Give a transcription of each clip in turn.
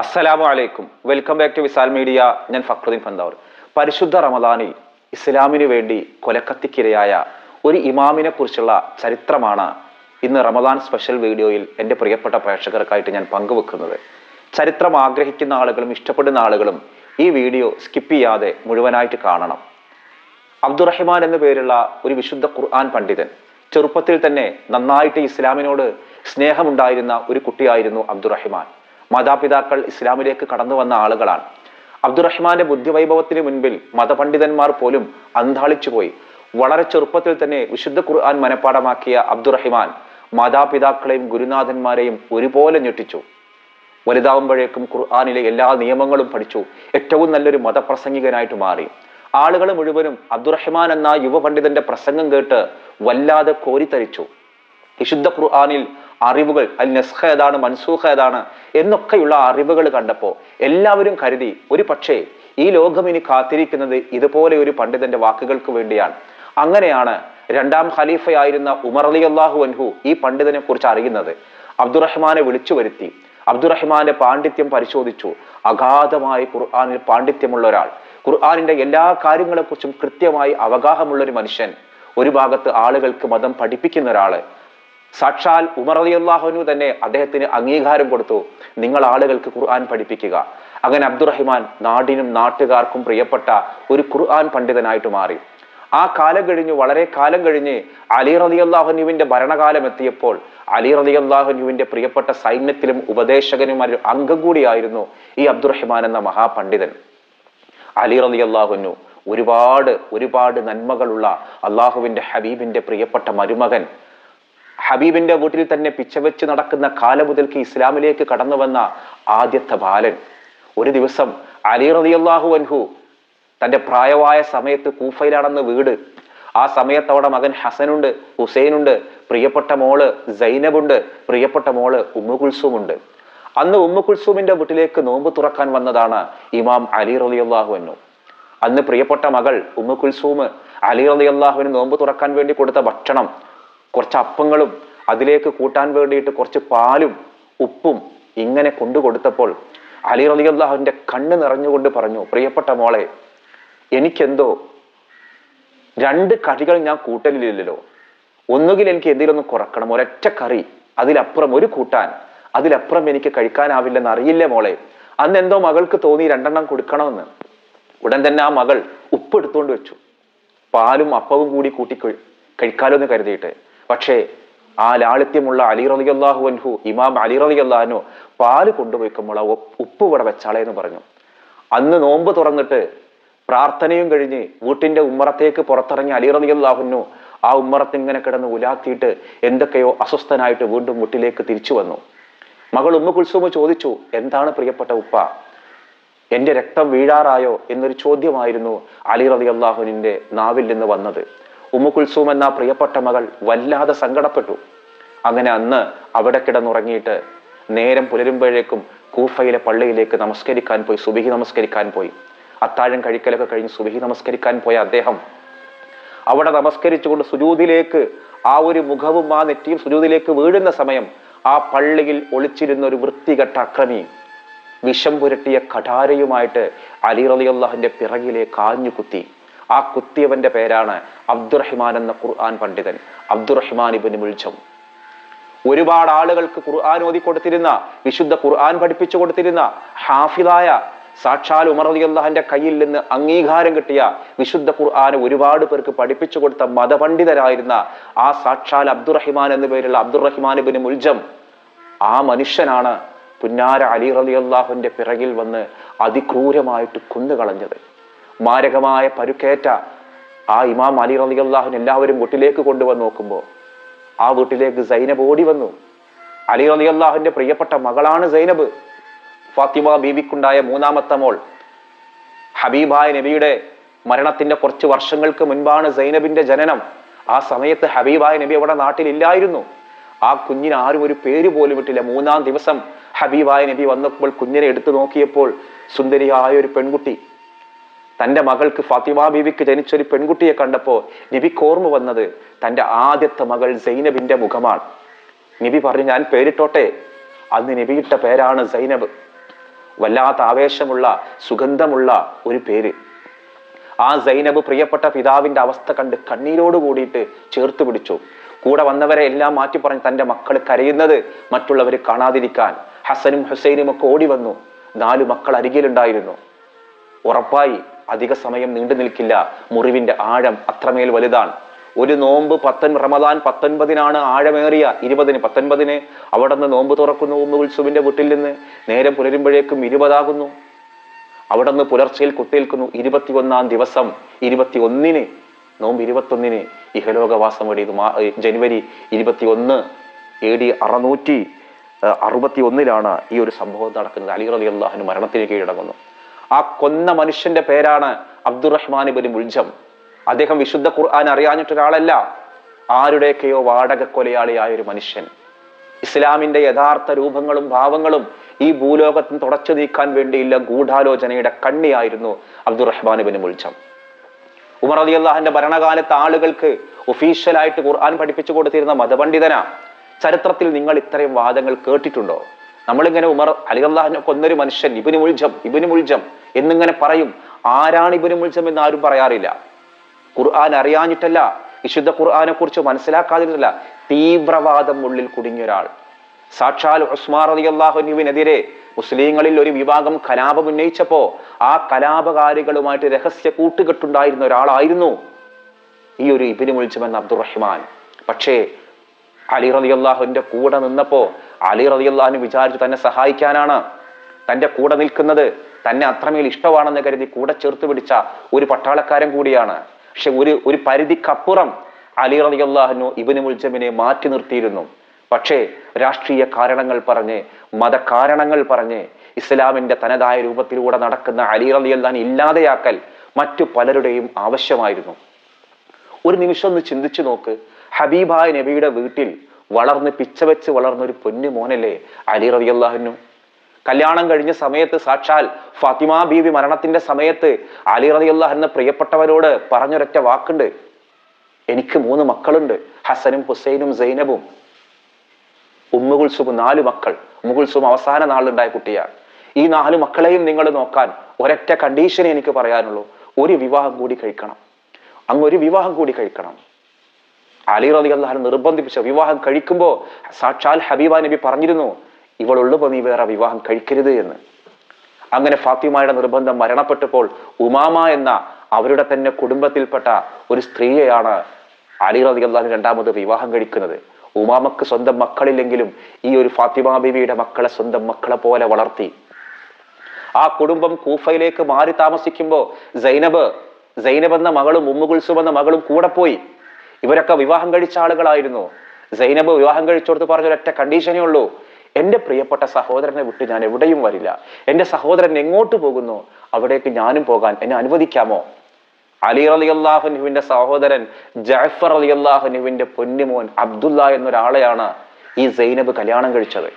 അസ്സലാമു അലൈക്കും. Welcome back to Visal media ഞാൻ ഫക്രുദ്ദീൻ ഫന്താവർ പരിശുദ്ധ റമദാനിൽ ഇസ്ലാമിന് വേണ്ടി കൊലക്കത്തിക്കിരയായ ഒരു ഇമാമിനെ കുറിച്ചുള്ള ചരിത്രമാണ് ഇന്ന് റമദാൻ സ്പെഷ്യൽ വീഡിയോയിൽ എന്റെ പ്രിയപ്പെട്ട പ്രേക്ഷകർക്കായിട്ട് ഞാൻ പങ്കുവെക്കുന്നത്. ചരിത്രം ആഗ്രഹിക്കുന്ന ആളുകളും ഇഷ്ടപ്പെടുന്ന ആളുകളും ഈ വീഡിയോ സ്കിപ്പ് ചെയ്യാതെ മുഴുവനായിട്ട് കാണണം. അബ്ദുറഹിമാൻ എന്ന പേരുള്ള ഒരു വിശുദ്ധ ഖുർആൻ പണ്ഡിതൻ ചെറുപ്പത്തിൽ തന്നെ നന്നായിട്ട് ഇസ്ലാമിനോട് സ്നേഹമുണ്ടായിരുന്ന ഒരു കുട്ടിയായിരുന്നു അബ്ദുറഹിമാൻ. മാതാപിതാക്കൾ ഇസ്ലാമിലേക്ക് കടന്നു വന്ന ആളുകളാണ്. അബ്ദുറഹ്മാന്റെ ബുദ്ധിവൈഭവത്തിന് മുൻപിൽ മതപണ്ഡിതന്മാർ പോലും അന്താളിച്ചു പോയി. വളരെ ചെറുപ്പത്തിൽ തന്നെ വിശുദ്ധ ഖുർആൻ മനഃപ്പാടമാക്കിയ അബ്ദുറഹിമാൻ മാതാപിതാക്കളെയും ഗുരുനാഥന്മാരെയും ഒരുപോലെ ഞെട്ടിച്ചു. വലുതാവുമ്പോഴേക്കും ഖുർആാനിലെ എല്ലാ നിയമങ്ങളും പഠിച്ചു. ഏറ്റവും നല്ലൊരു മതപ്രസംഗികനായിട്ട് മാറി. ആളുകൾ മുഴുവനും അബ്ദുറഹ്മാൻ എന്ന യുവപണ്ഡിതന്റെ പ്രസംഗം കേട്ട് വല്ലാതെ കോരിത്തരിച്ചു. വിശുദ്ധ ഖുർആാനിൽ അറിവുകൾ അൽ നസ്ഖ ഏതാണ് മൻസൂഖ ഏതാണ് എന്നൊക്കെയുള്ള അറിവുകൾ കണ്ടപ്പോൾ എല്ലാവരും കരുതി ഒരു പക്ഷേ ഈ ലോകം ഇനി കാത്തിരിക്കുന്നത് ഇതുപോലെ ഒരു പണ്ഡിതന്റെ വാക്കുകൾക്ക് വേണ്ടിയാണ്. അങ്ങനെയാണ് രണ്ടാം ഖലീഫയായിരുന്ന ഉമർ അലി അള്ളാഹു അൻഹു ഈ പണ്ഡിതനെ കുറിച്ച് അറിയുന്നത്. അബ്ദുറഹ്മാനെ വിളിച്ചു വരുത്തി. അബ്ദുറഹ്മാന്റെ പാണ്ഡിത്യം പരിശോധിച്ചു. അഗാധമായി ഖുർആാനിൽ പാണ്ഡിത്യമുള്ള ഒരാൾ. ഖുർആാനിന്റെ എല്ലാ കാര്യങ്ങളെക്കുറിച്ചും കൃത്യമായി അവഗാഹമുള്ള ഒരു മനുഷ്യൻ. ഒരു ഭാഗത്ത് ആളുകൾക്ക് മതം പഠിപ്പിക്കുന്ന ഒരാൾ. സാക്ഷാൽ ഉമർ അലി അള്ളാഹുനു തന്നെ അദ്ദേഹത്തിന് അംഗീകാരം കൊടുത്തു. നിങ്ങൾ ആളുകൾക്ക് ഖുർആൻ പഠിപ്പിക്കുക. അങ്ങനെ അബ്ദുറഹിമാൻ നാടിനും നാട്ടുകാർക്കും പ്രിയപ്പെട്ട ഒരു ഖുർആൻ പണ്ഡിതനായിട്ട് മാറി. ആ കാലം കഴിഞ്ഞു വളരെ കാലം കഴിഞ്ഞ് അലി റലി അള്ളാഹുനുവിന്റെ ഭരണകാലം എത്തിയപ്പോൾ അലി റലി അള്ളാഹുനുവിന്റെ പ്രിയപ്പെട്ട സൈന്യത്തിലും ഉപദേശകനും ഒരു അംഗം കൂടിയായിരുന്നു ഈ അബ്ദുറഹിമാൻ എന്ന മഹാപണ്ഡിതൻ. അലി റലി അള്ളാഹുനു ഒരുപാട് ഒരുപാട് നന്മകളുള്ള അള്ളാഹുവിന്റെ ഹബീബിന്റെ പ്രിയപ്പെട്ട മരുമകൻ ഹബീബിന്റെ വീട്ടിൽ തന്നെ പിച്ചവെച്ച് നടക്കുന്ന കാലം മുതൽക്ക് ഇസ്ലാമിലേക്ക് കടന്നു വന്ന ആദ്യത്തെ ബാലൻ. ഒരു ദിവസം അലി റളിയല്ലാഹു അൻഹു തന്റെ പ്രായമായ സമയത്ത് കൂഫയിലാണെന്ന് വീട്. ആ സമയത്ത് അവിടെ മകൻ ഹസനുണ്ട് ഹുസൈനുണ്ട് പ്രിയപ്പെട്ട മോൾ സൈനബുണ്ട് പ്രിയപ്പെട്ട മോൾ ഉമ്മു കുൽസൂമുണ്ട്. അന്ന് ഉമ്മു കുൽസൂമിന്റെ വീട്ടിലേക്ക് നോമ്പ് തുറക്കാൻ വന്നതാണ് ഇമാം അലി റളിയല്ലാഹു അൻഹു. അന്ന് പ്രിയപ്പെട്ട മകൾ ഉമ്മു കുൽസൂം അലി റളിയല്ലാഹുവിന് നോമ്പ് തുറക്കാൻ വേണ്ടി കൊടുത്ത ഭക്ഷണം കുറച്ച് അപ്പങ്ങളും അതിലേക്ക് കൂട്ടാൻ വേണ്ടിയിട്ട് കുറച്ച് പാലും ഉപ്പും ഇങ്ങനെ കൊണ്ടു കൊടുത്തപ്പോൾ അലി അലി അള്ളാഹുവിന്റെ കണ്ണ് നിറഞ്ഞുകൊണ്ട് പറഞ്ഞു പ്രിയപ്പെട്ട മോളെ എനിക്കെന്തോ രണ്ട് കറികൾ ഞാൻ കൂട്ടലില്ലല്ലോ. ഒന്നുകിൽ എനിക്ക് എന്തെങ്കിലും ഒന്ന് കുറക്കണം ഒരൊറ്റ കറി അതിലപ്പുറം ഒരു കൂട്ടാൻ അതിലപ്പുറം എനിക്ക് കഴിക്കാനാവില്ലെന്ന് അറിയില്ല മോളെ? അന്ന് എന്തോ മകൾക്ക് തോന്നി രണ്ടെണ്ണം കൊടുക്കണമെന്ന്. ഉടൻ തന്നെ ആ മകൾ ഉപ്പ് എടുത്തുകൊണ്ട് വെച്ചു. പാലും അപ്പവും കൂടി കൂട്ടി കഴിക്കാലോ എന്ന് കരുതിയിട്ട്. പക്ഷേ ആ ലാളിത്യമുള്ള അലി റലി അള്ളാഹു അൻഹു ഇമാം അലി റലി അള്ളാഹനു പാൽ കൊണ്ടുപോയിക്കുമ്പോൾ ആ ഉപ്പ് ഇവിടെ വെച്ചാളെ എന്ന് പറഞ്ഞു. അന്ന് നോമ്പ് തുറന്നിട്ട് പ്രാർത്ഥനയും കഴിഞ്ഞ് വീട്ടിന്റെ ഉമ്മറത്തേക്ക് പുറത്തിറങ്ങി അലി റലി അള്ളാഹുനു ആ ഉമ്മറത്ത് ഇങ്ങനെ കിടന്ന് ഉലാത്തിയിട്ട് എന്തൊക്കെയോ അസ്വസ്ഥനായിട്ട് വീണ്ടും വീട്ടിലേക്ക് തിരിച്ചു വന്നു. മകൾ ഉമ്മ കുൽസുമ ചോദിച്ചു എന്താണ് പ്രിയപ്പെട്ട ഉപ്പ? എന്റെ രക്തം വീഴാറായോ? എന്നൊരു ചോദ്യമായിരുന്നു അലി റലി അള്ളാഹുനിന്റെ നാവിൽ നിന്ന് വന്നത്. ഉമ്മു കുൽസൂം എന്ന പ്രിയപ്പെട്ട മകൾ വല്ലാതെ സങ്കടപ്പെട്ടു. അങ്ങനെ അന്ന് അവിടെ കിടന്നുറങ്ങിയിട്ട് നേരം പുലരുമ്പോഴേക്കും കൂഫയിലെ പള്ളിയിലേക്ക് നമസ്കരിക്കാൻ പോയി സുബിഹി നമസ്കരിക്കാൻ പോയി. അത്താഴം കഴിക്കലൊക്കെ കഴിഞ്ഞ് സുബിഹി നമസ്കരിക്കാൻ പോയ അദ്ദേഹം. അവിടെ നമസ്കരിച്ചുകൊണ്ട് സുജൂതിലേക്ക് ആ ഒരു മുഖവും ആ നെറ്റിയും സുജൂതിലേക്ക് വീഴുന്ന സമയം ആ പള്ളിയിൽ ഒളിച്ചിരുന്ന ഒരു വൃത്തികെട്ട അക്രമി വിഷം പുരട്ടിയ കഠാരയുമായിട്ട് അലി റളിയല്ലാഹുവിന്റെ പിറകിലേക്ക് ആഞ്ഞു കുത്തി ആ കുത്തിയവന്റെ പേരാണ് അബ്ദുറഹിമാൻ എന്ന ഖുർആൻ പണ്ഡിതൻ അബ്ദുറഹിമാൻ ഇബിന് മുൽജം. ഒരുപാട് ആളുകൾക്ക് ഖുർആൻ ഓതി കൊടുത്തിരുന്ന വിശുദ്ധ ഖുർആൻ പഠിപ്പിച്ചു കൊടുത്തിരുന്ന ഹാഫിദായ സാക്ഷാൽ ഉമർ അലി അള്ളാഹിന്റെ കയ്യിൽ നിന്ന് അംഗീകാരം കിട്ടിയ വിശുദ്ധ ഖുർആൻ ഒരുപാട് പേർക്ക് പഠിപ്പിച്ചു കൊടുത്ത മതപണ്ഡിതരായിരുന്ന ആ സാക്ഷാൽ അബ്ദുറഹിമാൻ എന്ന പേരുള്ള അബ്ദുറഹിമാൻ ഇബിന് മുൽജം ആ മനുഷ്യനാണ് പുന്നാര അലി റലി അള്ളാഹുവിന്റെ പിറകിൽ വന്ന് അതിക്രൂരമായിട്ട് കൊന്നുകളഞ്ഞത്. മാരകമായ പരുക്കേറ്റ ആ ഇമാം അലി റലി അള്ളാഹുൻ എല്ലാവരും വീട്ടിലേക്ക് കൊണ്ടുവന്ന് നോക്കുമ്പോൾ ആ വീട്ടിലേക്ക് സൈനബ് ഓടി വന്നു. അലി റലി അള്ളാഹുവിന്റെ പ്രിയപ്പെട്ട മകളാണ് സൈനബ്. ഫാത്തിമ ബീബിക്കുണ്ടായ മൂന്നാമത്തെ മോൾ. ഹബീബായ നബിയുടെ മരണത്തിന്റെ കുറച്ച് വർഷങ്ങൾക്ക് മുൻപാണ് സൈനബിന്റെ ജനനം. ആ സമയത്ത് ഹബീബായ നബി അവിടെ നാട്ടിലില്ലായിരുന്നു. ആ കുഞ്ഞിന് ആരും ഒരു പേര് പോലും ഇട്ടില്ല. മൂന്നാം ദിവസം ഹബീബായ നബി വന്നപ്പോൾ കുഞ്ഞിനെ എടുത്തു നോക്കിയപ്പോൾ സുന്ദരിയായ ഒരു പെൺകുട്ടി തന്റെ മകൾക്ക് ഫാത്തിമ ബീവിക്ക് ജനിച്ചൊരു പെൺകുട്ടിയെ കണ്ടപ്പോൾ നബിക്ക് ഓർമ്മ വന്നത് തന്റെ ആദ്യത്തെ മകൾ സൈനബിന്റെ മുഖമാണ്. നബി പറഞ്ഞു ഞാൻ പേരിട്ടോട്ടെ? അന്ന് നബിയിട്ട പേരാണ് സൈനബ്. വല്ലാത്ത ആവേശമുള്ള സുഗന്ധമുള്ള ഒരു പേര്. ആ സൈനബ് പ്രിയപ്പെട്ട പിതാവിന്റെ അവസ്ഥ കണ്ട് കണ്ണീരോട് കൂടിയിട്ട് ചേർത്ത് പിടിച്ചു. കൂടെ വന്നവരെ എല്ലാം മാറ്റി പറഞ്ഞ് തന്റെ മക്കൾ കരയുന്നത് മറ്റുള്ളവർ കാണാതിരിക്കാൻ ഹസനും ഹുസൈനും ഒക്കെ ഓടി വന്നു. നാലു മക്കൾ അരികിലുണ്ടായിരുന്നു. ഉറപ്പായി അധിക സമയം നീണ്ടു നിൽക്കില്ല. മുറിവിന്റെ ആഴം അത്രമേൽ വലുതാണ്. ഒരു നോമ്പ് പത്തൻ റമദാൻ പത്തൊൻപതിനാണ് ആഴമേറിയ ഇരുപതിന് പത്തൊൻപതിന്. അവിടെ നിന്ന് നോമ്പ് തുറക്കുന്നു ഉമ്മ ഉത്സവിന്റെ വീട്ടിൽ നിന്ന്. നേരെ പുലരുമ്പോഴേക്കും ഇരുപതാകുന്നു. അവിടെ നിന്ന് പുലർച്ചയിൽ കുത്തേൽക്കുന്നു ഇരുപത്തിയൊന്നാം ദിവസം ഇരുപത്തി ഒന്നിന് നോമ്പ് ഇരുപത്തൊന്നിന്. ഇഹലോകവാസം വേണ്ടി ജനുവരി ഇരുപത്തി ഒന്ന് എ ഡി അറുന്നൂറ്റി അറുപത്തി ഒന്നിലാണ് ഈ ഒരു സംഭവം നടക്കുന്നത്. അലി റലി അള്ളാഹിന് മരണത്തിന് കീഴടങ്ങുന്നു. ആ കൊന്ന മനുഷ്യന്റെ പേരാണ് അബ്ദുറഹ്മാൻ ഇബിൻ മുൽജം. അദ്ദേഹം വിശുദ്ധ ഖുർആൻ അറിയാഞ്ഞിട്ടൊരാളല്ല ആരുടെയൊക്കെയോ വാടക കൊലയാളിയായ ഒരു മനുഷ്യൻ. ഇസ്ലാമിന്റെ യഥാർത്ഥ രൂപങ്ങളും ഭാവങ്ങളും ഈ ഭൂലോകത്തിന് തുടച്ചു നീക്കാൻ വേണ്ടിയുള്ള ഗൂഢാലോചനയുടെ കണ്ണിയായിരുന്നു Abdurrahman bin Muljam. Umar Ali അള്ളാഹിന്റെ ഭരണകാലത്ത് ആളുകൾക്ക് ഒഫീഷ്യലായിട്ട് ഖുർആൻ പഠിപ്പിച്ചു കൊടുത്തിരുന്ന മതപണ്ഡിതനാ. ചരിത്രത്തിൽ നിങ്ങൾ ഇത്രയും വാദങ്ങൾ കേട്ടിട്ടുണ്ടോ? നമ്മളിങ്ങനെ ഉമർ അലി അള്ളാഹിനെ കൊന്നൊരു മനുഷ്യൻ ഇബിന് മുൾജം ഇബിന് മുൾജം എന്നിങ്ങനെ പറയും. ആരാണ് ഇബിന് മുൾജം എന്ന് ആരും പറയാറില്ല. ഖുർആൻ അറിയാഞ്ഞിട്ടല്ല വിശുദ്ധ ഖുർആനെ കുറിച്ച് മനസ്സിലാക്കാതിരുന്നില്ല. തീവ്രവാദം ഉള്ളിൽ കുടുങ്ങിയ ഒരാൾ സാക്ഷാൽ ഉസ്മാർ അലി അള്ളാഹുനുവിനെതിരെ മുസ്ലിങ്ങളിൽ ഒരു വിഭാഗം കലാപം ഉന്നയിച്ചപ്പോ ആ കലാപകാരികളുമായിട്ട് രഹസ്യ കൂട്ടുകെട്ടുണ്ടായിരുന്ന ഒരാളായിരുന്നു ഈ ഒരു ഇബിന് മുൾജം എന്ന അബ്ദുറഹ്മാൻ. പക്ഷേ അലി റലി അള്ളാഹുവിന്റെ കൂടെ നിന്നപ്പോ അലി റലി അള്ളാഹുന് വിചാരിച്ചു തന്നെ സഹായിക്കാനാണ്. തന്റെ കൂടെ നിൽക്കുന്നത് തന്നെ അത്രമേൽ ഇഷ്ടമാണെന്ന് കരുതി കൂടെ ചേർത്ത് പിടിച്ച ഒരു പട്ടാളക്കാരൻ കൂടിയാണ്. പക്ഷെ ഒരു ഒരു പരിധിക്കപ്പുറം അലി റലി അള്ളാഹുനു ഇബിന് മുൽജമിനെ മാറ്റി നിർത്തിയിരുന്നു. പക്ഷേ രാഷ്ട്രീയ കാരണങ്ങൾ പറഞ്ഞ് മതകാരണങ്ങൾ പറഞ്ഞ് ഇസ്ലാമിന്റെ തനതായ രൂപത്തിലൂടെ നടക്കുന്ന അലി റലി അള്ളഹാൻ ഇല്ലാതെയാക്കൽ മറ്റു പലരുടെയും ആവശ്യമായിരുന്നു. ഒരു നിമിഷം ഒന്ന് ചിന്തിച്ചു നോക്ക്. ഹബീബായ നബിയുടെ വീട്ടിൽ വളർന്ന് പിച്ച വെച്ച് വളർന്ന ഒരു പൊന്നു മോനല്ലേ അലി റബി അള്ളാഹുനു കല്യാണം കഴിഞ്ഞ സമയത്ത് സാക്ഷാൽ ഫാത്തിമ ബീവി മരണത്തിന്റെ സമയത്ത് അലി റബി അള്ളാഹ് പ്രിയപ്പെട്ടവരോട് പറഞ്ഞൊരൊറ്റ വാക്കുണ്ട്. എനിക്ക് മൂന്ന് മക്കളുണ്ട്. ഹസനും ഹുസൈനും സൈനബും. ഉമ്മുകുൽസും നാല് മക്കൾ. ഉമ്മുകുൽസും അവസാന നാളിലുണ്ടായ കുട്ടിയാണ്. ഈ നാല് മക്കളെയും നിങ്ങൾ നോക്കാൻ ഒരൊറ്റ കണ്ടീഷനെ എനിക്ക് പറയാനുള്ളൂ. ഒരു വിവാഹം കൂടി കഴിക്കണം. അങ്ങ് ഒരു വിവാഹം കൂടി കഴിക്കണം. അലി റലി അള്ളഹാൻ നിർബന്ധിപ്പിച്ച വിവാഹം കഴിക്കുമ്പോൾ സാക്ഷാൽ ഹബീബ നബി പറഞ്ഞിരുന്നു ഇവളുള്ളപ്പോൾ നീ വേറെ വിവാഹം കഴിക്കരുത് എന്ന്. അങ്ങനെ ഫാത്തിമയുടെ നിർബന്ധം മരണപ്പെട്ടപ്പോൾ ഉമാമ എന്ന അവരുടെ തന്നെ കുടുംബത്തിൽപ്പെട്ട ഒരു സ്ത്രീയെയാണ് അലി റലി അള്ളഹാൻ രണ്ടാമത് വിവാഹം കഴിക്കുന്നത്. ഉമാമക്ക് സ്വന്തം മക്കളില്ലെങ്കിലും ഈ ഒരു ഫാത്തിമ ബീവിയുടെ മക്കളെ സ്വന്തം മക്കളെ പോലെ വളർത്തി. ആ കുടുംബം കൂഫയിലേക്ക് മാറി താമസിക്കുമ്പോൾ സൈനബ് സൈനബ് എന്ന മകളും ഉമ്മുകുൽസും എന്ന മകളും കൂടെ പോയി. ഇവരൊക്കെ വിവാഹം കഴിച്ച ആളുകളായിരുന്നു. സൈനബ് വിവാഹം കഴിച്ചോടത്ത് പറഞ്ഞ ഒരൊറ്റ കണ്ടീഷനേ ഉള്ളൂ. എന്റെ പ്രിയപ്പെട്ട സഹോദരനെ വിട്ട് ഞാൻ എവിടെയും വരില്ല. എന്റെ സഹോദരൻ എങ്ങോട്ട് പോകുന്നു? അവിടേക്ക് ഞാനും പോകാൻ എന്നെ അനുവദിക്കാമോ? അലി അലി അള്ളാഹുനുവിന്റെ സഹോദരൻ ജഅഫർ അലി അള്ളാഹുനുവിന്റെ പൊന്നുമോൻ അബ്ദുല്ല എന്നൊരാളെയാണ് ഈ സൈനബ് കല്യാണം കഴിച്ചത്.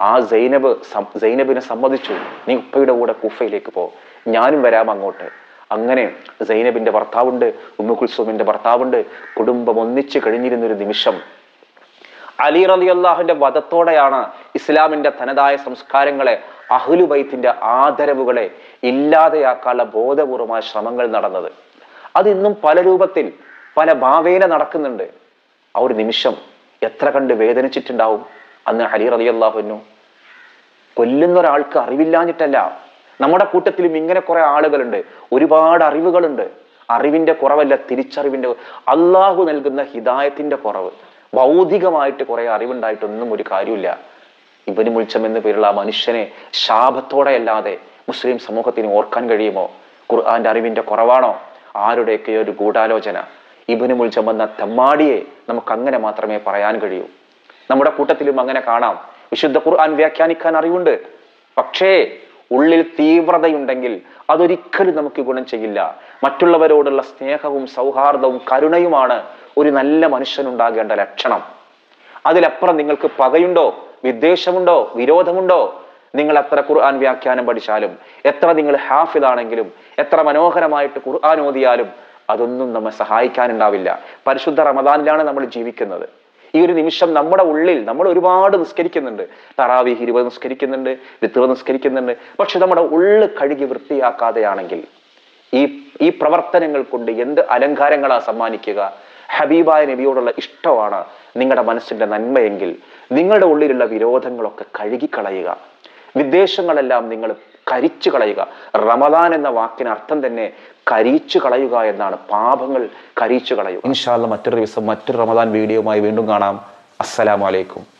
ആ സൈനബ് സൈനബിനെ സമ്മതിച്ചു. നീ ഉപ്പയുടെ കൂടെ കുഫയിലേക്ക് പോ. ഞാനും വരാം അങ്ങോട്ട്. അങ്ങനെ സൈനബിന്റെ ഭർത്താവുണ്ട് ഉമ്മു കുൽസുമിന്റെ ഭർത്താവുണ്ട്. കുടുംബം ഒന്നിച്ച് കഴിഞ്ഞിരുന്നൊരു നിമിഷം അലി റലി അള്ളാഹുന്റെ വധത്തോടെയാണ് ഇസ്ലാമിന്റെ തനതായ സംസ്കാരങ്ങളെ അഹ്ലുബൈത്തിന്റെ ആദരവുകളെ ഇല്ലാതെയാക്കാനുള്ള ബോധപൂർവമായ ശ്രമങ്ങൾ നടന്നത്. അതിന്നും പല രൂപത്തിൽ പല ഭാവേന നടക്കുന്നുണ്ട്. ആ ഒരു നിമിഷം എത്ര കണ്ട് വേദനിച്ചിട്ടുണ്ടാവും? അന്ന് അലി റലി അള്ളാഹുനു കൊല്ലുന്ന ഒരാൾക്ക് അറിവില്ലാഞ്ഞിട്ടല്ല. നമ്മുടെ കൂട്ടത്തിലും ഇങ്ങനെ കുറെ ആളുകളുണ്ട്. ഒരുപാട് അറിവുകളുണ്ട്. അറിവിന്റെ കുറവല്ല തിരിച്ചറിവിന്റെ അള്ളാഹു നൽകുന്ന ഹിദായത്തിന്റെ കുറവ്. ഭൗതികമായിട്ട് കുറെ അറിവുണ്ടായിട്ടൊന്നും ഒരു കാര്യമില്ല. ഇബന് മുൾച്ചം എന്ന പേരുള്ള ആ മനുഷ്യനെ ശാപത്തോടെ അല്ലാതെ മുസ്ലിം സമൂഹത്തിന് ഓർക്കാൻ കഴിയുമോ? ഖുർആന്റെ അറിവിന്റെ കുറവാണോ? ആരുടെയൊക്കെയോ ഒരു ഗൂഢാലോചന? ഇബന് മുൾച്ചം എന്ന തെമ്മാടിയെ നമുക്ക് അങ്ങനെ മാത്രമേ പറയാൻ കഴിയൂ. നമ്മുടെ കൂട്ടത്തിലും അങ്ങനെ കാണാം. വിശുദ്ധ ഖുർആൻ വ്യാഖ്യാനിക്കാൻ അറിവുണ്ട്. പക്ഷേ ഉള്ളിൽ തീവ്രതയുണ്ടെങ്കിൽ അതൊരിക്കലും നമുക്ക് ഗുണം ചെയ്യില്ല. മറ്റുള്ളവരോടുള്ള സ്നേഹവും സൗഹാർദ്ദവും കരുണയുമാണ് ഒരു നല്ല മനുഷ്യനുണ്ടാകേണ്ട ലക്ഷണം. അതിലപ്പുറം നിങ്ങൾക്ക് പകയുണ്ടോ? വിദ്വേഷമുണ്ടോ? വിരോധമുണ്ടോ? നിങ്ങൾ എത്ര ഖുർആൻ വ്യാഖ്യാനം പഠിച്ചാലും എത്ര നിങ്ങൾ ഹാഫിദാണെങ്കിലും എത്ര മനോഹരമായിട്ട് ഖുർആൻ ഓതിയാലും അതൊന്നും നമ്മെ സഹായിക്കാനുണ്ടാവില്ല. പരിശുദ്ധ റമദാനിലാണ് നമ്മൾ ജീവിക്കുന്നത്. ഈ ഒരു നിമിഷം നമ്മുടെ ഉള്ളിൽ നമ്മൾ ഒരുപാട് നിസ്കരിക്കുന്നുണ്ട്. തറാവി ഇരുപത് നിസ്കരിക്കുന്നുണ്ട് വിത്തുവ നിസ്കരിക്കുന്നുണ്ട്. പക്ഷെ നമ്മുടെ ഉള്ള് കഴുകി വൃത്തിയാക്കാതെയാണെങ്കിൽ ഈ ഈ പ്രവർത്തനങ്ങൾ കൊണ്ട് എന്ത് അലങ്കാരങ്ങളാ സമ്മാനിക്കുക? ഹബീബായ നബിയോടുള്ള ഇഷ്ടമാണ് നിങ്ങളുടെ മനസ്സിന്റെ നന്മയെങ്കിൽ നിങ്ങളുടെ ഉള്ളിലുള്ള വിരോധങ്ങളൊക്കെ കഴുകിക്കളയുക. വിദ്വേഷങ്ങളെല്ലാം നിങ്ങൾ കരിച്ചു കളയുക. റമദാൻ എന്ന വാക്കിന് അർത്ഥം തന്നെ കരിച്ചു കളയുക എന്നാണ്. പാപങ്ങൾ കരിച്ചു കളയുക. ഇൻഷാല്ല മറ്റൊരു ദിവസം മറ്റൊരു റമദാൻ വീഡിയോയുമായി വീണ്ടും കാണാം. അസ്സലാമലൈക്കും